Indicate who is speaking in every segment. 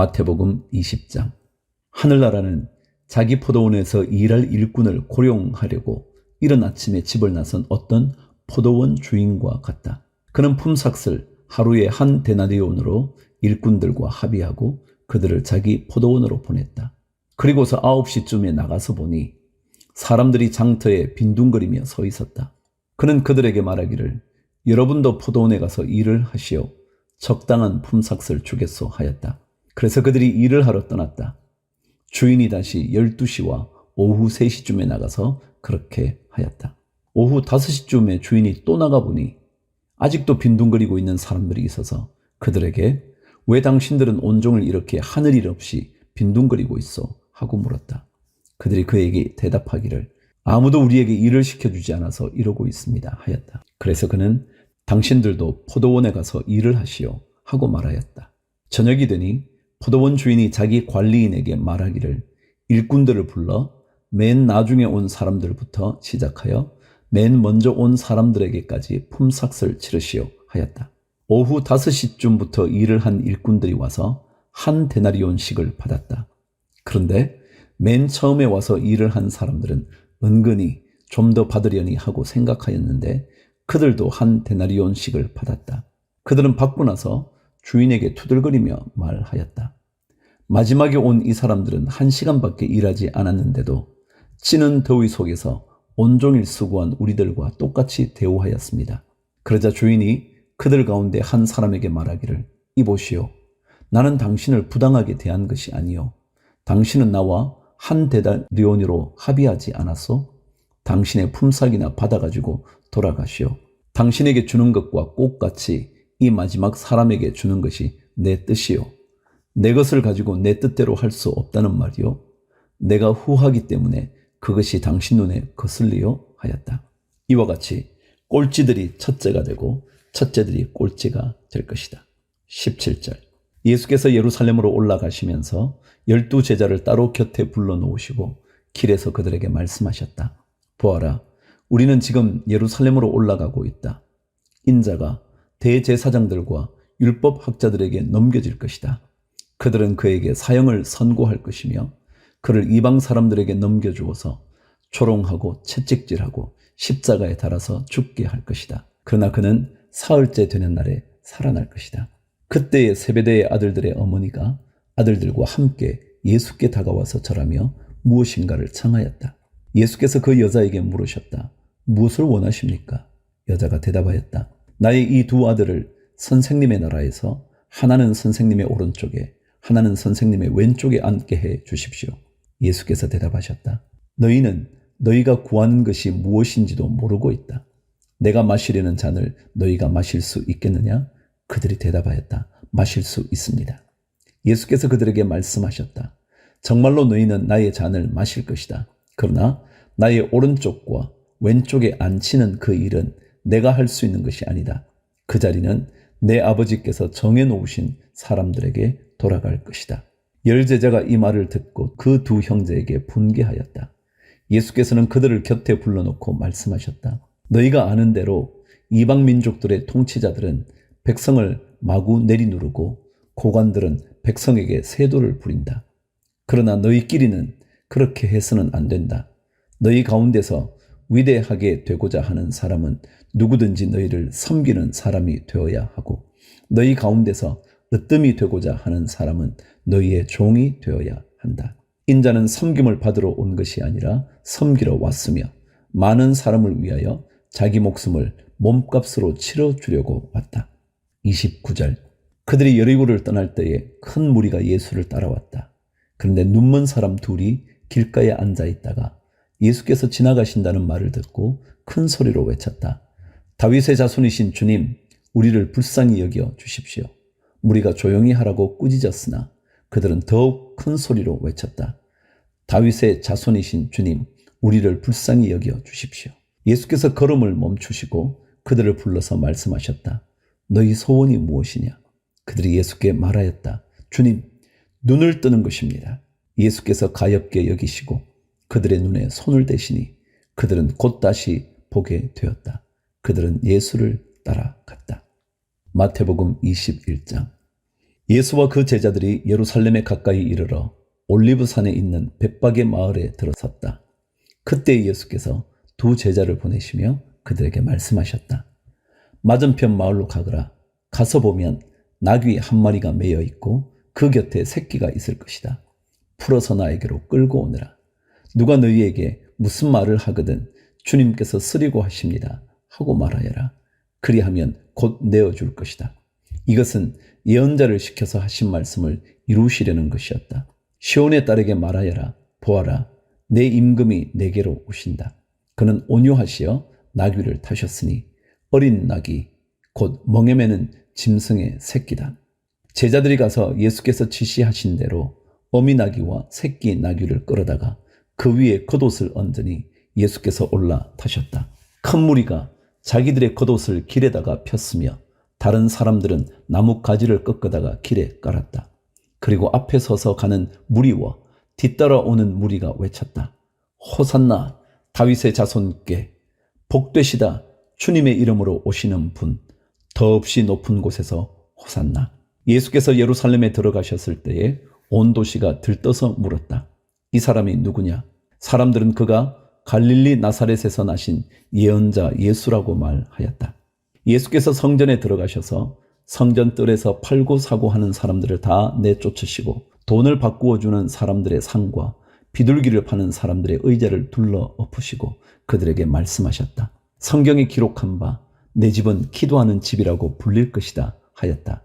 Speaker 1: 마태복음 20장. 하늘나라는 자기 포도원에서 일할 일꾼을 고용하려고 이른 아침에 집을 나선 어떤 포도원 주인과 같다. 그는 품삯을 하루에 한 데나리온으로 일꾼들과 합의하고 그들을 자기 포도원으로 보냈다. 그리고서 9시쯤에 나가서 보니 사람들이 장터에 빈둥거리며 서 있었다. 그는 그들에게 말하기를 여러분도 포도원에 가서 일을 하시오. 적당한 품삯을 주겠소 하였다. 그래서 그들이 일을 하러 떠났다. 주인이 다시 12시와 오후 3시쯤에 나가서 그렇게 하였다. 오후 5시쯤에 주인이 또 나가보니 아직도 빈둥거리고 있는 사람들이 있어서 그들에게 왜 당신들은 온종일 이렇게 하늘 일 없이 빈둥거리고 있어? 하고 물었다. 그들이 그에게 대답하기를 아무도 우리에게 일을 시켜주지 않아서 이러고 있습니다. 하였다. 그래서 그는 당신들도 포도원에 가서 일을 하시오. 하고 말하였다. 저녁이 되니 포도원 주인이 자기 관리인에게 말하기를 일꾼들을 불러 맨 나중에 온 사람들부터 시작하여 맨 먼저 온 사람들에게까지 품삯을 치르시오 하였다. 오후 5시쯤부터 일을 한 일꾼들이 와서 한 데나리온씩을 받았다. 그런데 맨 처음에 와서 일을 한 사람들은 은근히 좀 더 받으려니 하고 생각하였는데 그들도 한 데나리온씩을 받았다. 그들은 받고 나서 주인에게 투덜거리며 말하였다. 마지막에 온 이 사람들은 한 시간밖에 일하지 않았는데도 찌는 더위 속에서 온종일 수고한 우리들과 똑같이 대우하였습니다. 그러자 주인이 그들 가운데 한 사람에게 말하기를 이보시오. 나는 당신을 부당하게 대한 것이 아니요. 당신은 나와 한 데나리온으로 합의하지 않았소? 당신의 품삯이나 받아가지고 돌아가시오. 당신에게 주는 것과 똑같이 이 마지막 사람에게 주는 것이 내 뜻이요. 내 것을 가지고 내 뜻대로 할 수 없다는 말이요. 내가 후하기 때문에 그것이 당신 눈에 거슬리요 하였다. 이와 같이 꼴찌들이 첫째가 되고 첫째들이 꼴찌가 될 것이다. 17절. 예수께서 예루살렘으로 올라가시면서 열두 제자를 따로 곁에 불러 놓으시고 길에서 그들에게 말씀하셨다. 보아라, 우리는 지금 예루살렘으로 올라가고 있다. 인자가 대제사장들과 율법 학자들에게 넘겨질 것이다. 그들은 그에게 사형을 선고할 것이며 그를 이방 사람들에게 넘겨주어서 조롱하고 채찍질하고 십자가에 달아서 죽게 할 것이다. 그러나 그는 사흘째 되는 날에 살아날 것이다. 그때의 세베대의 아들들의 어머니가 아들들과 함께 예수께 다가와서 절하며 무엇인가를 청하였다. 예수께서 그 여자에게 물으셨다. 무엇을 원하십니까? 여자가 대답하였다. 나의 이 두 아들을 선생님의 나라에서 하나는 선생님의 오른쪽에 하나는 선생님의 왼쪽에 앉게 해 주십시오. 예수께서 대답하셨다. 너희는 너희가 구하는 것이 무엇인지도 모르고 있다. 내가 마시려는 잔을 너희가 마실 수 있겠느냐? 그들이 대답하였다. 마실 수 있습니다. 예수께서 그들에게 말씀하셨다. 정말로 너희는 나의 잔을 마실 것이다. 그러나 나의 오른쪽과 왼쪽에 앉히는 그 일은 내가 할 수 있는 것이 아니다. 그 자리는 내 아버지께서 정해놓으신 사람들에게 돌아갈 것이다. 열 제자가 이 말을 듣고 그 두 형제에게 분개하였다. 예수께서는 그들을 곁에 불러놓고 말씀하셨다. 너희가 아는 대로 이방 민족들의 통치자들은 백성을 마구 내리누르고 고관들은 백성에게 세도를 부린다. 그러나 너희끼리는 그렇게 해서는 안 된다. 너희 가운데서 위대하게 되고자 하는 사람은 누구든지 너희를 섬기는 사람이 되어야 하고 너희 가운데서 으뜸이 되고자 하는 사람은 너희의 종이 되어야 한다. 인자는 섬김을 받으러 온 것이 아니라 섬기러 왔으며 많은 사람을 위하여 자기 목숨을 몸값으로 치러 주려고 왔다. 29절. 그들이 여리고를 떠날 때에 큰 무리가 예수를 따라왔다. 그런데 눈먼 사람 둘이 길가에 앉아 있다가 예수께서 지나가신다는 말을 듣고 큰 소리로 외쳤다. 다윗의 자손이신 주님, 우리를 불쌍히 여겨 주십시오. 무리가 조용히 하라고 꾸짖었으나 그들은 더욱 큰 소리로 외쳤다. 다윗의 자손이신 주님, 우리를 불쌍히 여겨 주십시오. 예수께서 걸음을 멈추시고 그들을 불러서 말씀하셨다. 너희 소원이 무엇이냐? 그들이 예수께 말하였다. 주님, 눈을 뜨는 것입니다. 예수께서 가엽게 여기시고 그들의 눈에 손을 대시니 그들은 곧 다시 보게 되었다. 그들은 예수를 따라갔다. 마태복음 21장 예수와 그 제자들이 예루살렘에 가까이 이르러 올리브산에 있는 bet박의 마을에 들어섰다. 그때 예수께서 두 제자를 보내시며 그들에게 말씀하셨다. 맞은편 마을로 가거라. 가서 보면 나귀 한 마리가 매여 있고 그 곁에 새끼가 있을 것이다. 풀어서 나에게로 끌고 오느라. 누가 너희에게 무슨 말을 하거든 주님께서 쓰리고 하십니다. 하고 말하여라. 그리하면 곧 내어줄 것이다. 이것은 예언자를 시켜서 하신 말씀을 이루시려는 것이었다. 시온의 딸에게 말하여라. 보아라. 내 임금이 내게로 오신다. 그는 온유하시어 나귀를 타셨으니 어린 나귀 곧 멍에 매는 짐승의 새끼다. 제자들이 가서 예수께서 지시하신 대로 어미 나귀와 새끼 나귀를 끌어다가 그 위에 겉옷을 얹으니 예수께서 올라 타셨다. 큰 무리가 자기들의 겉옷을 길에다가 폈으며 다른 사람들은 나무 가지를 꺾어다가 길에 깔았다. 그리고 앞에 서서 가는 무리와 뒤따라 오는 무리가 외쳤다. 호산나 다윗의 자손께 복되시다 주님의 이름으로 오시는 분 더없이 높은 곳에서 호산나 예수께서 예루살렘에 들어가셨을 때에 온 도시가 들떠서 물었다. 이 사람이 누구냐? 사람들은 그가 갈릴리 나사렛에서 나신 예언자 예수라고 말하였다. 예수께서 성전에 들어가셔서 성전 뜰에서 팔고 사고 하는 사람들을 다 내쫓으시고 돈을 바꾸어 주는 사람들의 상과 비둘기를 파는 사람들의 의자를 둘러 엎으시고 그들에게 말씀하셨다. 성경에 기록한 바 내 집은 기도하는 집이라고 불릴 것이다 하였다.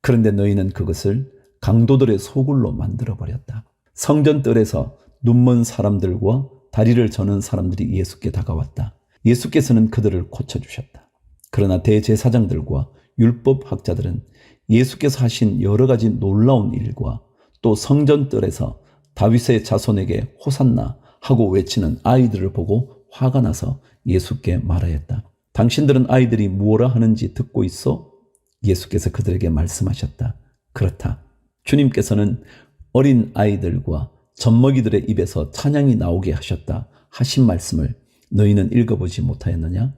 Speaker 1: 그런데 너희는 그것을 강도들의 소굴로 만들어 버렸다. 성전 뜰에서 눈먼 사람들과 다리를 저는 사람들이 예수께 다가왔다. 예수께서는 그들을 고쳐주셨다. 그러나 대제사장들과 율법학자들은 예수께서 하신 여러 가지 놀라운 일과 또 성전뜰에서 다윗의 자손에게 호산나 하고 외치는 아이들을 보고 화가 나서 예수께 말하였다. 당신들은 아이들이 무엇라 하는지 듣고 있어? 예수께서 그들에게 말씀하셨다. 그렇다. 주님께서는 어린 아이들과 젖먹이들의 입에서 찬양이 나오게 하셨다 하신 말씀을 너희는 읽어보지 못하였느냐?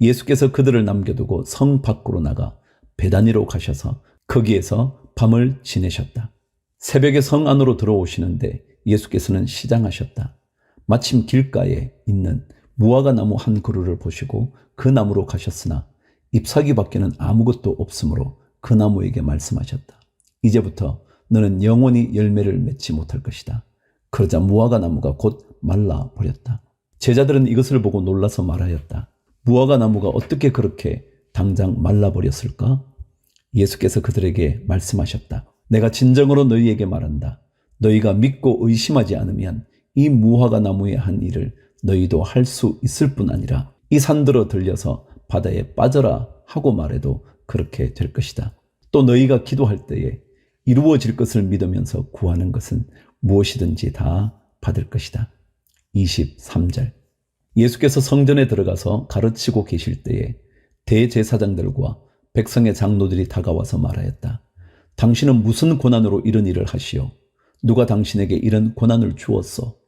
Speaker 1: 예수께서 그들을 남겨두고 성 밖으로 나가 베다니로 가셔서 거기에서 밤을 지내셨다. 새벽에 성 안으로 들어오시는데 예수께서는 시장하셨다. 마침 길가에 있는 무화과 나무 한 그루를 보시고 그 나무로 가셨으나 잎사귀 밖에는 아무것도 없으므로 그 나무에게 말씀하셨다. 이제부터 너는 영원히 열매를 맺지 못할 것이다. 그러자 무화과 나무가 곧 말라 버렸다. 제자들은 이것을 보고 놀라서 말하였다. 무화과 나무가 어떻게 그렇게 당장 말라 버렸을까? 예수께서 그들에게 말씀하셨다. 내가 진정으로 너희에게 말한다. 너희가 믿고 의심하지 않으면 이 무화과 나무에 한 일을 너희도 할 수 있을 뿐 아니라 이 산들어 들려서 바다에 빠져라 하고 말해도 그렇게 될 것이다. 또 너희가 기도할 때에 이루어질 것을 믿으면서 구하는 것은 무엇이든지 다 받을 것이다. 23절. 예수께서 성전에 들어가서 가르치고 계실 때에 대제사장들과 백성의 장로들이 다가와서 말하였다. 당신은 무슨 고난으로 이런 일을 하시오? 누가 당신에게 이런 고난을 주었어?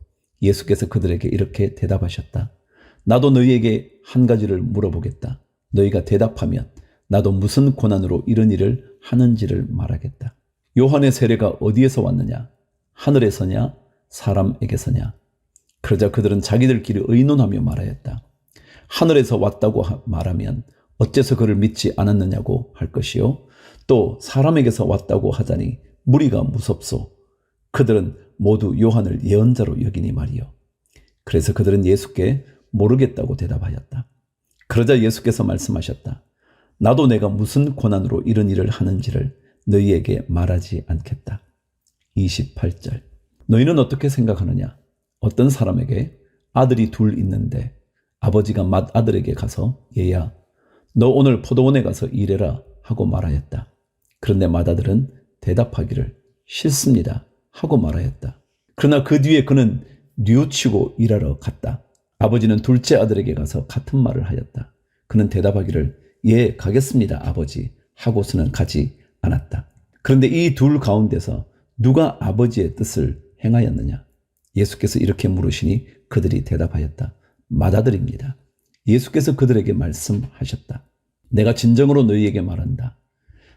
Speaker 1: 예수께서 그들에게 이렇게 대답하셨다. 나도 너희에게 한 가지를 물어보겠다. 너희가 대답하면 나도 무슨 고난으로 이런 일을 하는지를 말하겠다. 요한의 세례가 어디에서 왔느냐? 하늘에서냐? 사람에게서냐? 그러자 그들은 자기들끼리 의논하며 말하였다. 하늘에서 왔다고 말하면 어째서 그를 믿지 않았느냐고 할 것이요. 또 사람에게서 왔다고 하자니 무리가 무섭소. 그들은 모두 요한을 예언자로 여기니 말이요. 그래서 그들은 예수께 모르겠다고 대답하였다. 그러자 예수께서 말씀하셨다. 나도 내가 무슨 고난으로 이런 일을 하는지를 너희에게 말하지 않겠다. 28절. 너희는 어떻게 생각하느냐? 어떤 사람에게 아들이 둘 있는데 아버지가 맏 아들에게 가서 얘야, 너 오늘 포도원에 가서 일해라 하고 말하였다. 그런데 맏아들은 대답하기를 싫습니다 하고 말하였다. 그러나 그 뒤에 그는 뉘우치고 일하러 갔다. 아버지는 둘째 아들에게 가서 같은 말을 하였다. 그는 대답하기를 예, 가겠습니다, 아버지. 하고서는 가지 않았다. 그런데 이 둘 가운데서 누가 아버지의 뜻을 행하였느냐? 예수께서 이렇게 물으시니 그들이 대답하였다. 맏아들입니다. 예수께서 그들에게 말씀하셨다. 내가 진정으로 너희에게 말한다.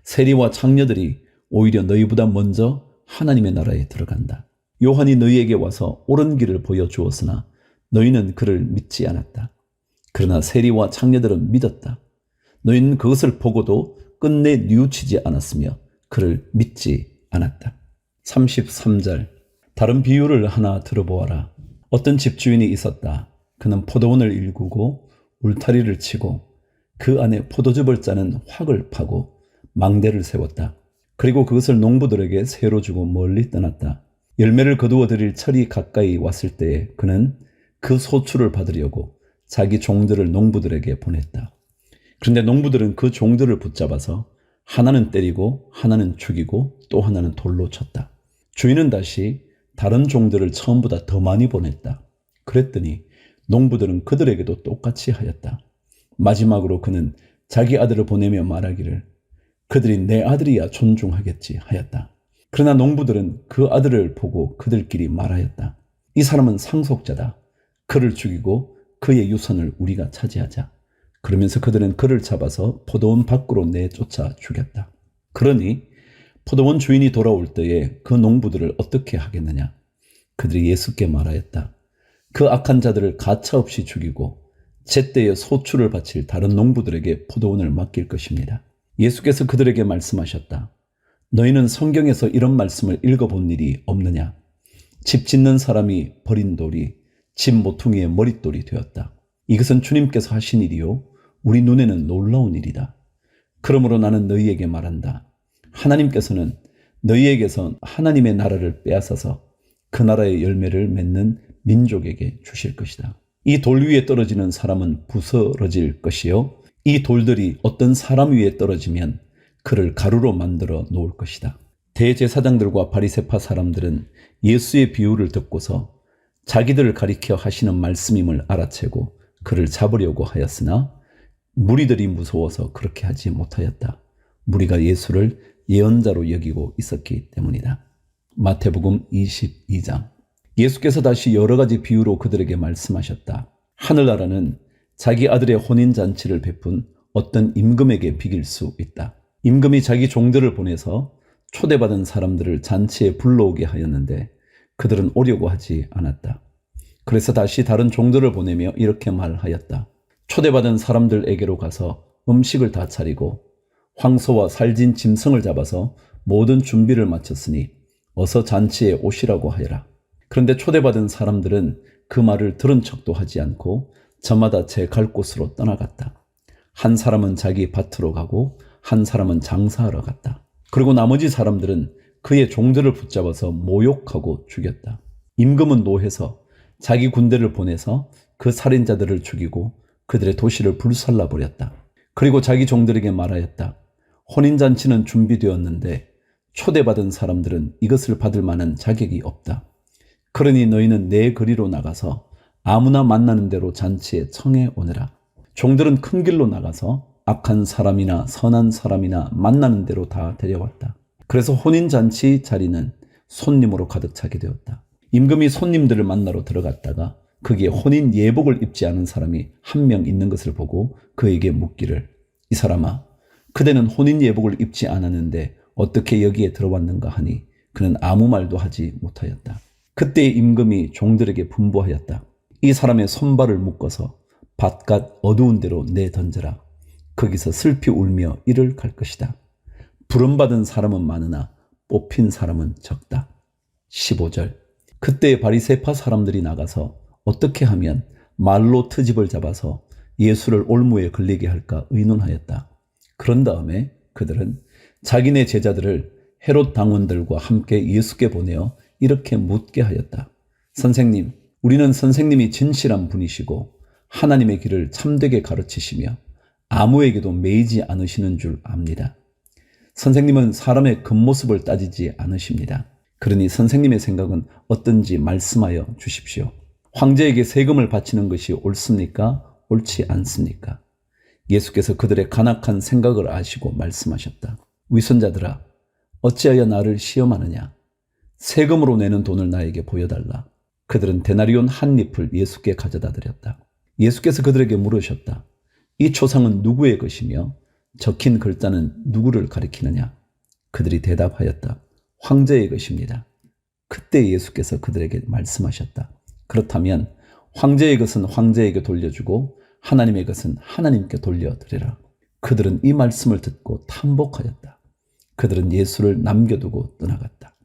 Speaker 1: 세리와 창녀들이 오히려 너희보다 먼저 하나님의 나라에 들어간다. 요한이 너희에게 와서 옳은 길을 보여주었으나 너희는 그를 믿지 않았다. 그러나 세리와 창녀들은 믿었다. 너희는 그것을 보고도 끝내 뉘우치지 않았으며 그를 믿지 않았다. 33절 다른 비유를 하나 들어보아라. 어떤 집주인이 있었다. 그는 포도원을 일구고 울타리를 치고 그 안에 포도즙을 짜는 확을 파고 망대를 세웠다. 그리고 그것을 농부들에게 새로 주고 멀리 떠났다. 열매를 거두어 들일 철이 가까이 왔을 때에 그는 그 소출을 받으려고 자기 종들을 농부들에게 보냈다. 그런데 농부들은 그 종들을 붙잡아서 하나는 때리고 하나는 죽이고 또 하나는 돌로 쳤다. 주인은 다시 다른 종들을 처음보다 더 많이 보냈다. 그랬더니 농부들은 그들에게도 똑같이 하였다. 마지막으로 그는 자기 아들을 보내며 말하기를 그들이 내 아들이야 존중하겠지 하였다. 그러나 농부들은 그 아들을 보고 그들끼리 말하였다. 이 사람은 상속자다. 그를 죽이고 그의 유산을 우리가 차지하자. 그러면서 그들은 그를 잡아서 포도원 밖으로 내쫓아 죽였다. 그러니 포도원 주인이 돌아올 때에 그 농부들을 어떻게 하겠느냐? 그들이 예수께 말하였다. 그 악한 자들을 가차없이 죽이고 제때에 소출을 바칠 다른 농부들에게 포도원을 맡길 것입니다. 예수께서 그들에게 말씀하셨다. 너희는 성경에서 이런 말씀을 읽어본 일이 없느냐? 집 짓는 사람이 버린 돌이 집 모퉁이의 머릿돌이 되었다. 이것은 주님께서 하신 일이요. 우리 눈에는 놀라운 일이다. 그러므로 나는 너희에게 말한다. 하나님께서는 너희에게서 하나님의 나라를 빼앗아서 그 나라의 열매를 맺는 민족에게 주실 것이다. 이 돌 위에 떨어지는 사람은 부서러질 것이요. 이 돌들이 어떤 사람 위에 떨어지면 그를 가루로 만들어 놓을 것이다. 대제사장들과 바리세파 사람들은 예수의 비유를 듣고서 자기들을 가리켜 하시는 말씀임을 알아채고 그를 잡으려고 하였으나 무리들이 무서워서 그렇게 하지 못하였다. 무리가 예수를 예언자로 여기고 있었기 때문이다. 마태복음 22장. 예수께서 다시 여러 가지 비유로 그들에게 말씀하셨다. 하늘나라는 자기 아들의 혼인잔치를 베푼 어떤 임금에게 비길 수 있다. 임금이 자기 종들을 보내서 초대받은 사람들을 잔치에 불러오게 하였는데 그들은 오려고 하지 않았다. 그래서 다시 다른 종들을 보내며 이렇게 말하였다. 초대받은 사람들에게로 가서 음식을 다 차리고 황소와 살진 짐승을 잡아서 모든 준비를 마쳤으니 어서 잔치에 오시라고 하여라. 그런데 초대받은 사람들은 그 말을 들은 척도 하지 않고 저마다 제 갈 곳으로 떠나갔다. 한 사람은 자기 밭으로 가고 한 사람은 장사하러 갔다. 그리고 나머지 사람들은 그의 종들을 붙잡아서 모욕하고 죽였다. 임금은 노해서 자기 군대를 보내서 그 살인자들을 죽이고 그들의 도시를 불살라 버렸다. 그리고 자기 종들에게 말하였다. 혼인잔치는 준비되었는데 초대받은 사람들은 이것을 받을 만한 자격이 없다. 그러니 너희는 내 거리로 나가서 아무나 만나는 대로 잔치에 청해 오너라. 종들은 큰 길로 나가서 악한 사람이나 선한 사람이나 만나는 대로 다 데려왔다. 그래서 혼인잔치 자리는 손님으로 가득 차게 되었다. 임금이 손님들을 만나러 들어갔다가 거기에 혼인 예복을 입지 않은 사람이 한 명 있는 것을 보고 그에게 묻기를 이 사람아 그대는 혼인 예복을 입지 않았는데 어떻게 여기에 들어왔는가 하니 그는 아무 말도 하지 못하였다. 그때 임금이 종들에게 분부하였다. 이 사람의 손발을 묶어서 바깥 어두운 데로 내던져라. 거기서 슬피 울며 이를 갈 것이다. 부름받은 사람은 많으나 뽑힌 사람은 적다. 15절. 그때 바리세파 사람들이 나가서 어떻게 하면 말로 트집을 잡아서 예수를 올무에 걸리게 할까 의논하였다. 그런 다음에 그들은 자기네 제자들을 헤롯 당원들과 함께 예수께 보내어 이렇게 묻게 하였다. 선생님, 우리는 선생님이 진실한 분이시고 하나님의 길을 참되게 가르치시며 아무에게도 매이지 않으시는 줄 압니다. 선생님은 사람의 겉모습을 따지지 않으십니다. 그러니 선생님의 생각은 어떤지 말씀하여 주십시오. 황제에게 세금을 바치는 것이 옳습니까? 옳지 않습니까? 예수께서 그들의 간악한 생각을 아시고 말씀하셨다. 위선자들아, 어찌하여 나를 시험하느냐? 세금으로 내는 돈을 나에게 보여달라. 그들은 데나리온 한 잎을 예수께 가져다 드렸다. 예수께서 그들에게 물으셨다. 이 초상은 누구의 것이며 적힌 글자는 누구를 가리키느냐? 그들이 대답하였다. 황제의 것입니다. 그때 예수께서 그들에게 말씀하셨다. 그렇다면 황제의 것은 황제에게 돌려주고 하나님의 것은 하나님께 돌려드리라. 그들은 이 말씀을 듣고 탐복하였다. 그들은 예수를 남겨두고 떠나갔다.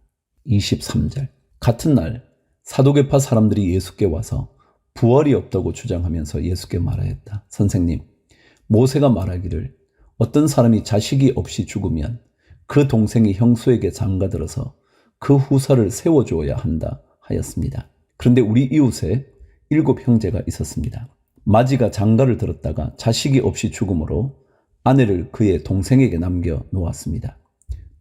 Speaker 1: 23절. 같은 날 사도계파 사람들이 예수께 와서 부활이 없다고 주장하면서 예수께 말하였다. 선생님, 모세가 말하기를 어떤 사람이 자식이 없이 죽으면 그 동생이 형수에게 장가들어서 그 후사를 세워주어야 한다 하였습니다. 그런데 우리 이웃에 일곱 형제가 있었습니다. 마지가 장가를 들었다가 자식이 없이 죽음으로 아내를 그의 동생에게 남겨 놓았습니다.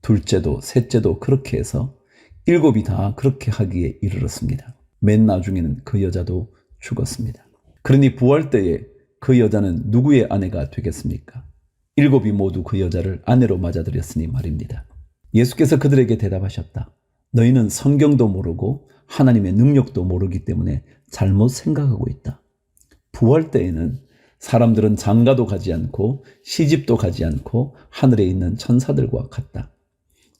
Speaker 1: 둘째도 셋째도 그렇게 해서 일곱이 다 그렇게 하기에 이르렀습니다. 맨 나중에는 그 여자도 죽었습니다. 그러니 부활 때에 그 여자는 누구의 아내가 되겠습니까? 일곱이 모두 그 여자를 아내로 맞아들였으니 말입니다. 예수께서 그들에게 대답하셨다. 너희는 성경도 모르고 하나님의 능력도 모르기 때문에 잘못 생각하고 있다. 부활 때에는 사람들은 장가도 가지 않고 시집도 가지 않고 하늘에 있는 천사들과 같다.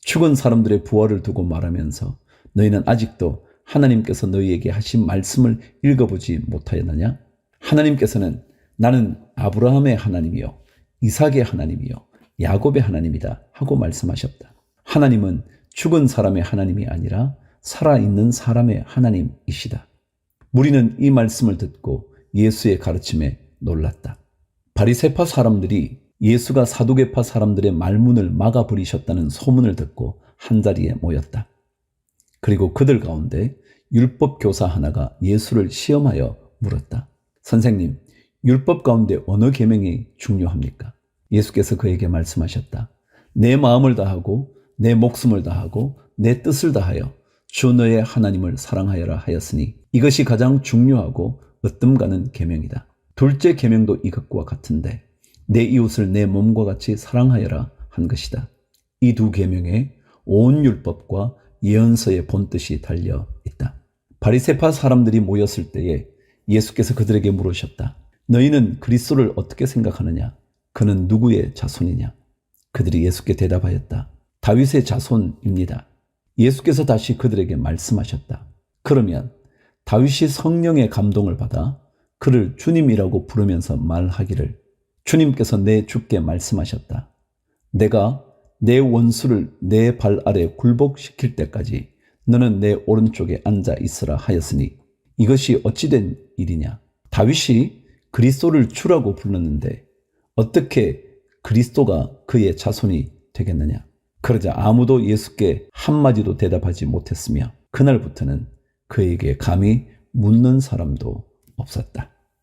Speaker 1: 죽은 사람들의 부활을 두고 말하면서 너희는 아직도 하나님께서 너희에게 하신 말씀을 읽어보지 못하였느냐? 하나님께서는 나는 아브라함의 하나님이요, 이삭의 하나님이요, 야곱의 하나님이다 하고 말씀하셨다. 하나님은 죽은 사람의 하나님이 아니라 살아있는 사람의 하나님이시다. 무리는 이 말씀을 듣고 예수의 가르침에 놀랐다. 바리세파 사람들이 예수가 사두개파 사람들의 말문을 막아버리셨다는 소문을 듣고 한자리에 모였다. 그리고 그들 가운데 율법 교사 하나가 예수를 시험하여 물었다. 선생님, 율법 가운데 어느 계명이 중요합니까? 예수께서 그에게 말씀하셨다. 내 마음을 다하고 내 목숨을 다하고 내 뜻을 다하여 주 너의 하나님을 사랑하여라 하였으니 이것이 가장 중요하고 으뜸 가는 계명이다. 둘째 계명도 이것과 같은데 내 이웃을 내 몸과 같이 사랑하여라 한 것이다. 이 두 계명에 온 율법과 예언서의 본뜻이 달려 있다. 바리세파 사람들이 모였을 때에 예수께서 그들에게 물으셨다. 너희는 그리스도를 어떻게 생각하느냐? 그는 누구의 자손이냐? 그들이 예수께 대답하였다. 다윗의 자손입니다. 예수께서 다시 그들에게 말씀하셨다. 그러면 다윗이 성령의 감동을 받아 그를 주님이라고 부르면서 말하기를 주님께서 내 주께 말씀하셨다. 내가 내 원수를 내 발 아래 굴복시킬 때까지 너는 내 오른쪽에 앉아 있으라 하였으니 이것이 어찌된 일이냐? 다윗이 그리스도를 주라고 불렀는데 어떻게 그리스도가 그의 자손이 되겠느냐? 그러자 아무도 예수께 한마디도 대답하지 못했으며 그날부터는 그에게 감히 묻는 사람도 없었다.